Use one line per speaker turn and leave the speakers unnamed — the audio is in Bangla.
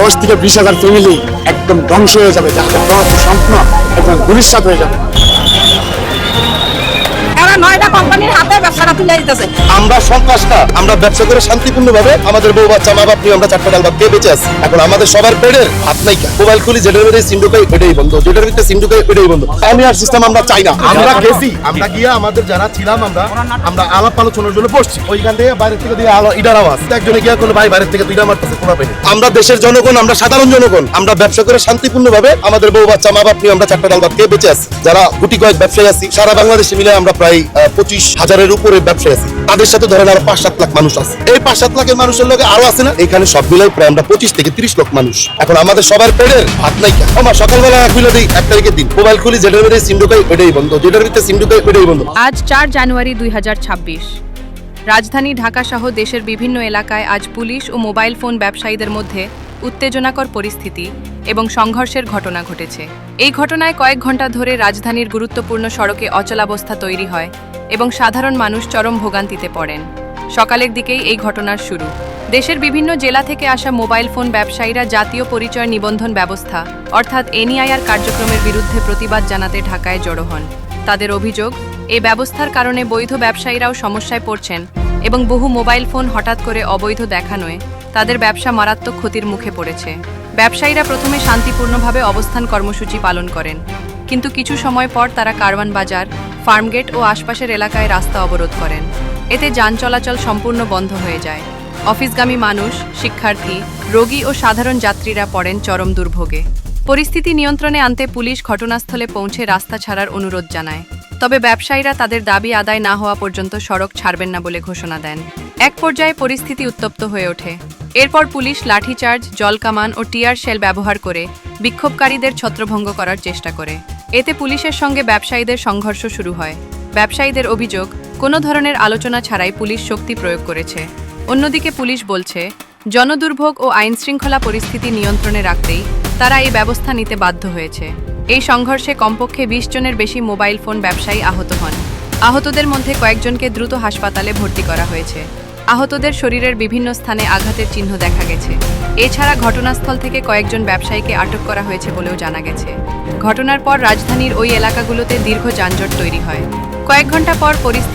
দশ থেকে বিশ হাজার ফ্যামিলি একদম ধ্বংস হয়ে যাবে। যাদের সম্পূর্ণ একদম ভবিষ্যৎ হয়ে যাবে।
নয়টা কোম্পানির হাতে ব্যবসাটা তুলে দিতেছে।
আমরা সন্ত্রাস আমরা ব্যবসা করে শান্তিপূর্ণ আমাদের বউ বাচ্চা মা বাপ নিয়ে আমরা চারটা ডাল ভাত খেয়ে বেঁচে আছি। এখন আমাদের সবার পেটের হাত নাই মোবাইল খুলি যেটার ভিতরে সিন্ডুকাই এটাই বন্ধ। যেটার ভিতরে সিন্ডুকাই এটাই বন্ধ। আমি আর সিস্টেম আমরা চাই না। আমরা গেছি। আমরা গিয়ে আমাদের যারা ছিলাম আমরা আমরা আলাপ আলোচনার জন্য বসছি। ওইখান থেকে বাইরে থেকে দিয়ে আলো ইডার আওয়াজ একজনে গিয়ে কোনো ভাই বাইরে থেকে দুইটা মারতেছে কোনো পাইনি আমরা দেশের জনগণ আমরা সাধারণ জনগণ আমরা ব্যবসা করে শান্তিপূর্ণ ভাবে আমাদের বউ বাচ্চা মা বাপ নিয়ে আমরা চারটা ডাল ভাত খেয়ে বেঁচে আছি। যারা গুটি কয়েক ব্যবসায়ী আছি সারা বাংলাদেশে মিলে আমরা প্রায় পঁচিশ হাজারের উপরে ব্যবসায়ী আছে। তাদের সাথে ধরেন আরও পাঁচ সাত লাখ মানুষ আছে। এই পাঁচ সাত লাখের মানুষের লোকে আরও আছে না? এখানে সব মিলাই প্রায় আমরা পঁচিশ থেকে তিরিশ লক্ষ মানুষ। এখন আমাদের সবার পেটের ভাত নাই আমার সকালবেলা খুলে দিই, এক তারিখের দিন। মোবাইল খুলি, যেটার ভিতরে সিন্ডুকাই এটাই বন্ধ। যেটার ভিতরে সিন্ডুকাই এটাই বন্ধ।
আজ চার জানুয়ারি দুই হাজার ছাব্বিশ। রাজধানী ঢাকা সহ দেশের বিভিন্ন এলাকায় আজ পুলিশ ও মোবাইল ফোন ব্যবসায়ীদের মধ্যে উত্তেজনাকর পরিস্থিতি এবং সংঘর্ষের ঘটনা ঘটেছে। এই ঘটনায় কয়েক ঘণ্টা ধরে রাজধানীর গুরুত্বপূর্ণ সড়কে অচলাবস্থা তৈরি হয় এবং সাধারণ মানুষ চরম ভোগান্তিতে পড়েন। সকালের দিকেই এই ঘটনার শুরু। দেশের বিভিন্ন জেলা থেকে আসা মোবাইল ফোন ব্যবসায়ীরা জাতীয় পরিচয় নিবন্ধন ব্যবস্থা, অর্থাৎ এনইআইআর কার্যক্রমের বিরুদ্ধে প্রতিবাদ জানাতে ঢাকায় জড়ো হন। তাদের অভিযোগ এই ব্যবস্থার কারণে বৈধ ব্যবসায়ীরাও সমস্যায় পড়ছেন এবং বহু মোবাইল ফোন হঠাৎ করে অবৈধ দেখানোয় তাদের ব্যবসা মারাত্মক ক্ষতির মুখে পড়েছে। ব্যবসায়ীরা প্রথমে শান্তিপূর্ণভাবে অবস্থান কর্মসূচি পালন করেন, কিন্তু কিছু সময় পর তারা কারওয়ান বাজার, ফার্মগেট ও আশপাশের এলাকায় রাস্তা অবরোধ করেন। এতে যান চলাচল সম্পূর্ণ বন্ধ হয়ে যায়। অফিসগামী মানুষ, শিক্ষার্থী, রোগী ও সাধারণ যাত্রীরা পড়েন চরম দুর্ভোগে। পরিস্থিতি নিয়ন্ত্রণে আনতে পুলিশ ঘটনাস্থলে পৌঁছে রাস্তা ছাড়ার অনুরোধ জানায়। তবে ব্যবসায়ীরা তাদের দাবি আদায় না হওয়া পর্যন্ত সড়ক ছাড়বেন না বলে ঘোষণা দেন। এক পর্যায়ে পরিস্থিতি উত্তপ্ত হয়ে ওঠে। এরপর পুলিশ লাঠিচার্জ জলকামান ও টিয়ার শেল ব্যবহার করে বিক্ষোভকারীদের ছত্রভঙ্গ করার চেষ্টা করে। এতে পুলিশের সঙ্গে ব্যবসায়ীদের সংঘর্ষ শুরু হয়। ব্যবসায়ীদের অভিযোগ, কোনো ধরনের আলোচনা ছাড়াই পুলিশ শক্তি প্রয়োগ করেছে। অন্যদিকে পুলিশ বলছে, জনদুর্ভোগ ও আইনশৃঙ্খলা পরিস্থিতি নিয়ন্ত্রণে রাখতেই তারা এই ব্যবস্থা নিতে বাধ্য হয়েছে। এই সংঘর্ষে কমপক্ষে বিশ জনের বেশি মোবাইল ফোন ব্যবসায়ী আহত হন। আহতদের মধ্যে কয়েকজনকে দ্রুত হাসপাতালে ভর্তি করা হয়েছে। আহতদের শরীরের বিভিন্ন স্থানে আঘাতের চিহ্ন দেখা গেছে। এছাড়া ঘটনাস্থল থেকে কয়েকজন ব্যবসায়ীকে আটক করা হয়েছে বলেও জানা গেছে। ঘটনার পর রাজধানীর ওই এলাকাগুলোতে দীর্ঘ যানজট তৈরি হয়। কয়েক ঘণ্টা পর পরিস্থিতি